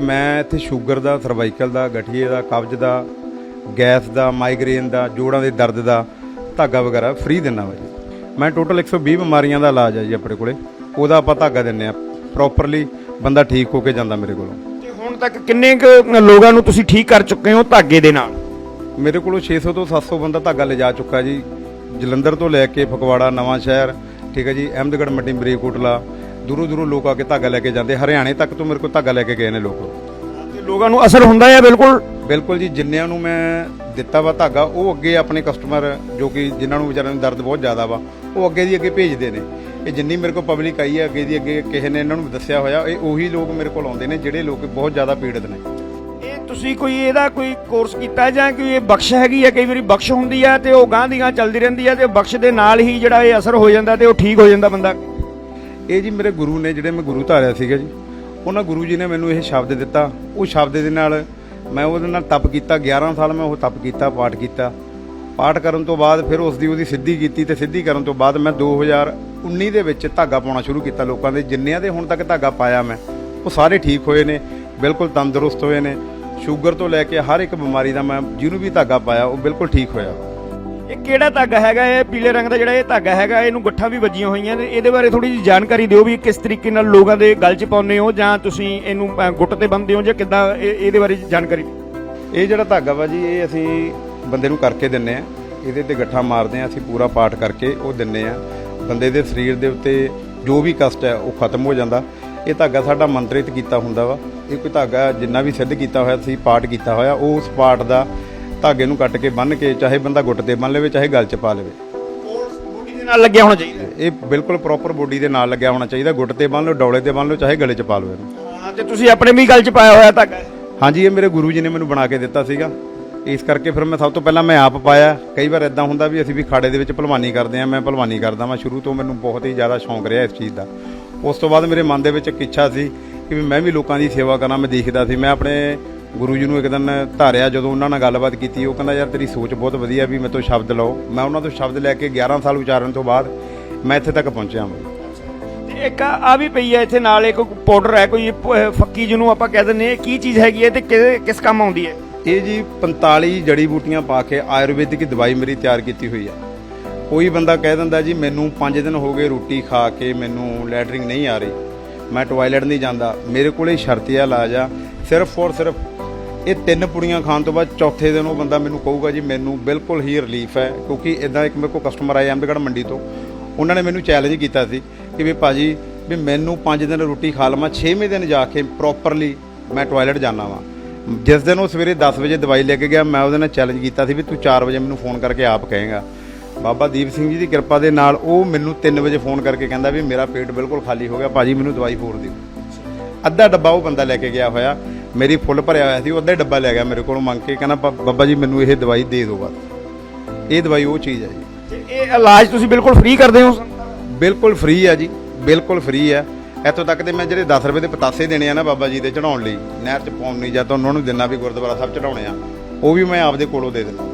ਮੈਂ ਇੱਥੇ ਸ਼ੂਗਰ ਦਾ ਸਰਵਾਈਕਲ ਦਾ ਗਠੀਏ ਦਾ ਕਬਜ਼ ਦਾ ਗੈਸ ਦਾ ਮਾਈਗ੍ਰੇਨ ਦਾ ਜੋੜਾਂ ਦੇ ਦਰਦ ਦਾ ਧਾਗਾ ਵਗੈਰਾ ਫ੍ਰੀ ਦਿੰਨਾ ਵਾ ਜੀ। ਮੈਂ ਟੋਟਲ 120 ਬਿਮਾਰੀਆਂ ਦਾ ਇਲਾਜ ਹੈ ਜੀ ਆਪਣੇ ਕੋਲੇ। ਉਹਦਾ ਆਪਾਂ ਧਾਗਾ ਦਿੰਨੇ ਆ ਪ੍ਰੋਪਰਲੀ ਬੰਦਾ ਠੀਕ ਹੋ ਕੇ ਜਾਂਦਾ ਮੇਰੇ ਕੋਲੋਂ। ਤੇ ਹੁਣ ਤੱਕ ਕਿੰਨੇ ਕੁ ਲੋਕਾਂ ਨੂੰ ਤੁਸੀਂ ਠੀਕ ਕਰ ਚੁੱਕੇ ਹੋ ਧਾਗੇ ਦੇ ਨਾਲ? ਮੇਰੇ ਕੋਲੋਂ 600 ਤੋਂ 700 ਬੰਦਾ ਧਾਗਾ ਲਿਜਾ ਚੁੱਕਾ ਜੀ। ਜਲੰਧਰ ਤੋਂ ਲੈ ਕੇ ਫਗਵਾੜਾ ਨਵਾਂ ਸ਼ਹਿਰ ਠੀਕ ਹੈ ਜੀ ਅਹਿਮਦਗੜ੍ਹ ਮੰਡੀ ਮਰੀਕੋਟਲਾ ਦੂਰੋਂ ਦੂਰੋਂ ਲੋਕ ਆ ਕੇ ਧਾਗਾ ਲੈ ਕੇ ਜਾਂਦੇ। ਹਰਿਆਣੇ ਤੱਕ ਤੋਂ ਮੇਰੇ ਕੋਲ ਧਾਗਾ ਲੈ ਕੇ ਗਏ ਨੇ ਲੋਕ। ਤੇ ਲੋਕਾਂ ਨੂੰ ਅਸਰ ਹੁੰਦਾ ਹੈ ਬਿਲਕੁਲ? ਬਿਲਕੁਲ ਜੀ ਜਿੰਨਿਆਂ ਨੂੰ ਮੈਂ ਦਿੱਤਾ ਵਾ ਧਾਗਾ ਉਹ ਅੱਗੇ ਆਪਣੇ ਕਸਟਮਰ ਜੋ ਕਿ ਜਿਨ੍ਹਾਂ ਨੂੰ ਵਿਚਾਰਿਆਂ ਨੂੰ ਦਰਦ ਬਹੁਤ ਜ਼ਿਆਦਾ ਵਾ ਉਹ ਅੱਗੇ ਦੀ ਅੱਗੇ ਭੇਜਦੇ ਨੇ। ਇਹ ਜਿੰਨੀ ਮੇਰੇ ਕੋਲ ਪਬਲਿਕ ਆਈ ਹੈ ਅੱਗੇ ਦੀ ਅੱਗੇ ਕਿਸੇ ਨੇ ਇਹਨਾਂ ਨੂੰ ਦੱਸਿਆ ਹੋਇਆ ਇਹ ਉਹੀ ਲੋਕ ਮੇਰੇ ਕੋਲ ਆਉਂਦੇ ਨੇ ਜਿਹੜੇ ਲੋਕ ਬਹੁਤ ਜ਼ਿਆਦਾ ਪੀੜਤ ਨੇ। ਇਹ ਤੁਸੀਂ ਕੋਈ ਇਹਦਾ ਕੋਈ ਕੋਰਸ ਕੀਤਾ ਜਾਂ ਕੋਈ ਇਹ ਬਖਸ਼ ਹੈਗੀ ਹੈ? ਕਈ ਵਾਰੀ ਬਖਸ਼ ਹੁੰਦੀ ਹੈ ਤੇ ਉਹ ਗਾਂ ਦੀ ਗਾਂ ਚੱਲਦੀ ਰਹਿੰਦੀ ਹੈ ਤੇ ਬਖਸ਼ ਦੇ ਨਾਲ ਹੀ ਜਿਹੜਾ ਇਹ ਅਸਰ ਹੋ ਜਾਂਦਾ ਤੇ ਉਹ ਠੀਕ ਹੋ ਜਾਂਦਾ ਬੰਦਾ। ਇਹ ਜੀ ਮੇਰੇ ਗੁਰੂ ਨੇ ਜਿਹੜੇ ਮੈਂ ਗੁਰੂ ਧਾਰਿਆ ਸੀਗਾ ਜੀ, ਉਹਨਾਂ ਗੁਰੂ ਜੀ ਨੇ ਮੈਨੂੰ ਇਹ ਸ਼ਬਦ ਦਿੱਤਾ। ਉਹ ਸ਼ਬਦ ਦੇ ਨਾਲ ਮੈਂ ਉਹਦੇ ਨਾਲ ਤਪ ਕੀਤਾ 11 ਸਾਲ ਮੈਂ ਉਹ ਤਪ ਕੀਤਾ, ਪਾਠ ਕੀਤਾ। ਪਾਠ ਕਰਨ ਤੋਂ ਬਾਅਦ ਫਿਰ ਉਸ ਦੀ ਉਹਦੀ ਸਿੱਧੀ ਕੀਤੀ ਤੇ ਸਿੱਧੀ ਕਰਨ ਤੋਂ ਬਾਅਦ ਮੈਂ 2019 ਦੇ ਵਿੱਚ ਧਾਗਾ ਪਾਉਣਾ ਸ਼ੁਰੂ ਕੀਤਾ ਲੋਕਾਂ ਦੇ, ਜਿੰਨਿਆਂ ਦੇ ਹੁਣ ਤੱਕ ਧਾਗਾ ਪਾਇਆ ਮੈਂ। ਉਹ ਸਾਰੇ ਠੀਕ ਹੋਏ ਨੇ, ਬਿਲਕੁਲ ਤੰਦਰੁਸਤ ਹੋਏ ਨੇ। ਸ਼ੂਗਰ ਤੋਂ ਲੈ ਕੇ ਹਰ ਇੱਕ ਬਿਮਾਰੀ ਦਾ ਮੈਂ, ਜਿਹਨੂੰ ਵੀ ਧਾਗਾ ਪਾਇਆ, ਉਹ ਬਿਲਕੁਲ ਠੀਕ ਹੋਇਆ। ਇਹ ਕਿਹੜਾ ਧਾਗਾ ਹੈਗਾ? ਇਹ ਪੀਲੇ ਰੰਗ ਦਾ ਜਿਹੜਾ ਇਹ ਧਾਗਾ ਹੈਗਾ, ਇਹਨੂੰ ਗੱਠਾਂ ਵੀ ਵੱਜੀਆਂ ਹੋਈਆਂ ਨੇ। ਇਹਦੇ ਬਾਰੇ ਥੋੜੀ ਜਿਹੀ ਜਾਣਕਾਰੀ ਦਿਓ ਵੀ ਕਿਸ ਤਰੀਕੇ ਨਾਲ ਲੋਕਾਂ ਦੇ ਗਲ 'ਚ ਪਾਉਂਦੇ ਹੋ ਜਾਂ ਤੁਸੀਂ ਇਹਨੂੰ ਗੁੱਟ ਤੇ ਬੰਨਦੇ ਹੋ ਜਾਂ ਕਿੱਦਾਂ ਇਹ- ਇਹਦੇ ਬਾਰੇ ਜਾਣਕਾਰੀ ਇਹ ਜਿਹੜਾ ਧਾਗਾ ਵਾ ਜੀ, ਇਹ ਅਸੀਂ ਬੰਦੇ ਨੂੰ ਕਰਕੇ ਦਿੰਨੇ ਆ। ਇਹਦੇ ਤੇ ਗੱਠਾਂ ਮਾਰਦੇ ਆ, ਅਸੀਂ ਪੂਰਾ ਪਾਠ ਕਰਕੇ ਉਹ ਦਿੰਨੇ ਆ। ਬੰਦੇ ਦੇ ਸਰੀਰ ਦੇ ਉੱਤੇ ਜੋ ਵੀ ਕਸ਼ਟ ਹੈ, ਉਹ ਖਤਮ ਹੋ ਜਾਂਦਾ। ਇਹ ਧਾਗਾ ਸਾਡਾ ਮੰਤਰਿਤ ਕੀਤਾ ਹੁੰਦਾ ਵਾ। ਇਹ ਕੋਈ ਧਾਗਾ ਜਿੰਨਾ ਵੀ ਸਿੱਧ ਕੀਤਾ ਹੋਇਆ, ਅਸੀਂ ਪਾਠ ਕੀਤਾ ਹੋਇਆ, ਉਹ ਉਸ ਪਾਠ ਦਾ ਧਾਗੇ ਨੂੰ ਕੱਟ ਕੇ ਬੰਨ ਕੇ ਚਾਹੇ ਬੰਦਾ ਗੁੱਟ ਤੇ ਬੰਨ ਲਵੇ ਚਾਹੇ ਗਲ 'ਚ ਪਾ ਲਵੇ। ਬੋਡੀ ਦੇ ਨਾਲ ਲੱਗਿਆ ਹੋਣਾ ਚਾਹੀਦਾ। ਇਹ ਬਿਲਕੁਲ ਪ੍ਰੋਪਰ ਬੋਡੀ ਦੇ ਨਾਲ ਲੱਗਿਆ ਹੋਣਾ ਚਾਹੀਦਾ। ਗੁੱਟ ਤੇ ਬੰਨ ਲਓ ਡੌਲੇ ਤੇ ਬੰਨ ਲਓ ਚਾਹੇ ਗਲੇ 'ਚ ਪਾ ਲਓ ਇਹਨੂੰ। ਹਾਂ ਤੇ ਤੁਸੀਂ ਆਪਣੇ ਵੀ ਗਲ 'ਚ ਪਾਇਆ ਹੋਇਆ ਧਾਗਾ। ਹਾਂਜੀ ਇਹ ਮੇਰੇ ਗੁਰੂ ਜੀ ਨੇ ਮੈਨੂੰ ਬਣਾ ਕੇ ਦਿੱਤਾ ਸੀਗਾ। ਇਸ ਕਰਕੇ ਫਿਰ ਮੈਂ ਸਭ ਤੋਂ ਪਹਿਲਾਂ ਮੈਂ ਆਪ ਪਾਇਆ। ਕਈ ਵਾਰ ਇਦਾਂ ਹੁੰਦਾ ਵੀ ਅਸੀਂ ਵੀ ਖਾੜੇ ਦੇ ਵਿੱਚ ਭਲਵਾਨੀ ਕਰਦੇ ਆ ਮੈਂ ਭਲਵਾਨੀ ਕਰਦਾ ਮੈਂ ਸ਼ੁਰੂ ਤੋਂ ਮੈਨੂੰ ਬਹੁਤ ਹੀ ਜ਼ਿਆਦਾ ਸ਼ੌਂਕ ਰਿਹਾ ਇਸ ਚੀਜ਼ ਦਾ। ਉਸ ਤੋਂ ਬਾਅਦ ਮੇਰੇ ਮਨ ਦੇ ਵਿੱਚ ਇੱਕ ਇੱਛਾ ਸੀ ਕਿ ਮੈਂ ਵੀ ਲੋਕਾਂ ਦੀ ਸੇਵਾ ਕਰਾਂ ਮੈਂ ਦੇਖਦਾ ਸੀ। ਮੈਂ ਆਪਣੇ ਗੁਰੂ ਜੀ ਨੂੰ ਇੱਕ ਦਿਨ ਧਾਰਿਆ ਜਦੋਂ ਉਹਨਾਂ ਨਾਲ ਗੱਲਬਾਤ ਕੀਤੀ ਉਹ ਕਹਿੰਦਾ ਯਾਰ ਤੇਰੀ ਸੋਚ ਬਹੁਤ ਵਧੀਆ ਵੀ ਮੇਰੇ ਤੋਂ ਸ਼ਬਦ ਲਓ। ਮੈਂ ਉਹਨਾਂ ਤੋਂ ਸ਼ਬਦ ਲੈ ਕੇ 11 ਸਾਲ ਉਚਾਰਨ ਤੋਂ ਬਾਅਦ ਮੈਂ ਇੱਥੇ ਤੱਕ ਪਹੁੰਚਿਆ ਹਾਂ ਇੱਕ ਆ ਵੀ ਪਈ ਹੈ ਇੱਥੇ ਨਾਲ ਇੱਕ ਪਾਊਡਰ ਹੈ ਕੋਈ ਫੱਕੀ ਜਿਹਨੂੰ ਆਪਾਂ ਕਹਿ ਦਿੰਦੇ ਹਾਂ। ਇਹ ਕੀ ਚੀਜ਼ ਹੈਗੀ ਹੈ ਤੇ ਕਿਸ ਕੰਮ ਆਉਂਦੀ ਹੈ? ਇਹ ਜੀ 45 ਜੜੀ ਬੂਟੀਆਂ ਪਾ ਕੇ ਆਯੁਰਵੈਦਿਕ ਦਵਾਈ ਮੇਰੀ ਤਿਆਰ ਕੀਤੀ ਹੋਈ ਆ। ਕੋਈ ਬੰਦਾ ਕਹਿ ਦਿੰਦਾ ਜੀ ਮੈਨੂੰ 5 ਦਿਨ ਹੋ ਗਏ ਰੋਟੀ ਖਾ ਕੇ ਮੈਨੂੰ ਲੈਟਰਿੰਗ ਨਹੀਂ ਆ ਰਹੀ। ਮੈਂ ਟਾਇਲਟ ਨਹੀਂ ਜਾਂਦਾ। ਮੇਰੇ ਕੋਲੇ ਸ਼ਰਤੀਆ ਇਲਾਜ ਆ। ਸਿਰਫ ਔਰ ਸਿਰਫ ਇਹ ਤਿੰਨ ਪੁੜੀਆਂ ਖਾਣ ਤੋਂ ਬਾਅਦ ਚੌਥੇ ਦਿਨ ਉਹ ਬੰਦਾ ਮੈਨੂੰ ਕਹੂਗਾ ਜੀ, ਮੈਨੂੰ ਬਿਲਕੁਲ ਹੀ ਰਿਲੀਫ ਹੈ, ਕਿਉਂਕਿ ਇਦਾਂ ਇੱਕ ਮੇਰੇ ਕੋਲ ਕਸਟਮਰ ਆਏ ਅਹਿਮਦਗੜ੍ਹ ਮੰਡੀ ਤੋਂ। ਉਹਨਾਂ ਨੇ ਮੈਨੂੰ ਚੈਲੰਜ ਕੀਤਾ ਸੀ ਕਿ ਵੀ ਭਾਜੀ, ਵੀ ਮੈਨੂੰ 5 ਦਿਨ ਰੋਟੀ ਖਾ ਲਵਾਂ 6ਵੇਂ ਦਿਨ ਜਾ ਕੇ ਪ੍ਰੋਪਰਲੀ ਮੈਂ ਟਾਇਲਟ ਜਾਣਾ ਵਾਂ। ਜਿਸ ਦਿਨ ਉਹ ਸਵੇਰੇ 10 ਵਜੇ ਦਵਾਈ ਲੈ ਕੇ ਗਿਆ, ਮੈਂ ਉਹਦੇ ਨਾਲ ਚੈਲੰਜ ਕੀਤਾ ਸੀ ਵੀ ਤੂੰ 4 ਵਜੇ ਮੈਨੂੰ ਫੋਨ ਕਰਕੇ ਆਪ ਕਹੇਗਾ। ਬਾਬਾ ਦੀਪ ਸਿੰਘ ਜੀ ਦੀ ਕਿਰਪਾ ਦੇ ਨਾਲ ਉਹ ਮੈਨੂੰ 3 ਵਜੇ ਫੋਨ ਕਰਕੇ ਕਹਿੰਦਾ ਵੀ ਮੇਰਾ ਪੇਟ ਬਿਲਕੁਲ ਖਾਲੀ ਹੋ ਗਿਆ, ਭਾਜੀ ਮੈਨੂੰ ਦਵਾਈ ਹੋਰ ਦਿਓ। ਅੱਧਾ ਡੱਬਾ ਉਹ ਬੰਦਾ ਲੈ ਕੇ ਗਿਆ ਹੋਇਆ। ਮੇਰੀ ਫੁੱਲ ਭਰਿਆ ਹੋਇਆ ਸੀ ਉਹ ਅੱਧਾ ਹੀ ਡੱਬਾ ਲੈ ਗਿਆ ਮੇਰੇ ਕੋਲੋਂ ਮੰਗ ਕੇ ਕਹਿੰਦਾ ਬਾ- ਬਾਬਾ ਜੀ ਮੈਨੂੰ ਇਹ ਦਵਾਈ ਦੇ ਦਿਓ ਬਸ। ਇਹ ਦਵਾਈ ਉਹ ਚੀਜ਼ ਹੈ ਜੀ। ਤੇ ਇਹ ਇਲਾਜ ਤੁਸੀਂ ਬਿਲਕੁਲ ਫ੍ਰੀ ਕਰਦੇ ਹੋ? ਬਿਲਕੁਲ ਫ੍ਰੀ ਆ ਜੀ ਬਿਲਕੁਲ ਫ੍ਰੀ ਆ। ਇੱਥੋਂ ਤੱਕ ਤੇ ਮੈਂ ਜਿਹੜੇ 10 ਰੁਪਏ ਦੇ ਪਤਾਸੇ ਦੇਣੇ ਆ ਨਾ ਬਾਬਾ ਜੀ ਦੇ ਚੜਾਉਣ ਲਈ ਨਹਿਰ ਚ ਪਾਉਣ ਨਹੀਂ ਜਾਂ ਤਾਂ ਉਹਨਾਂ ਨੂੰ ਦਿਨਾ ਵੀ ਗੁਰਦੁਆਰਾ ਸਾਹਿਬ ਚੜਾਉਣੇ ਆ ਉਹ ਵੀ ਮੈਂ ਆਪਦੇ ਕੋਲੋਂ ਦੇ ਦਿੰਦਾ।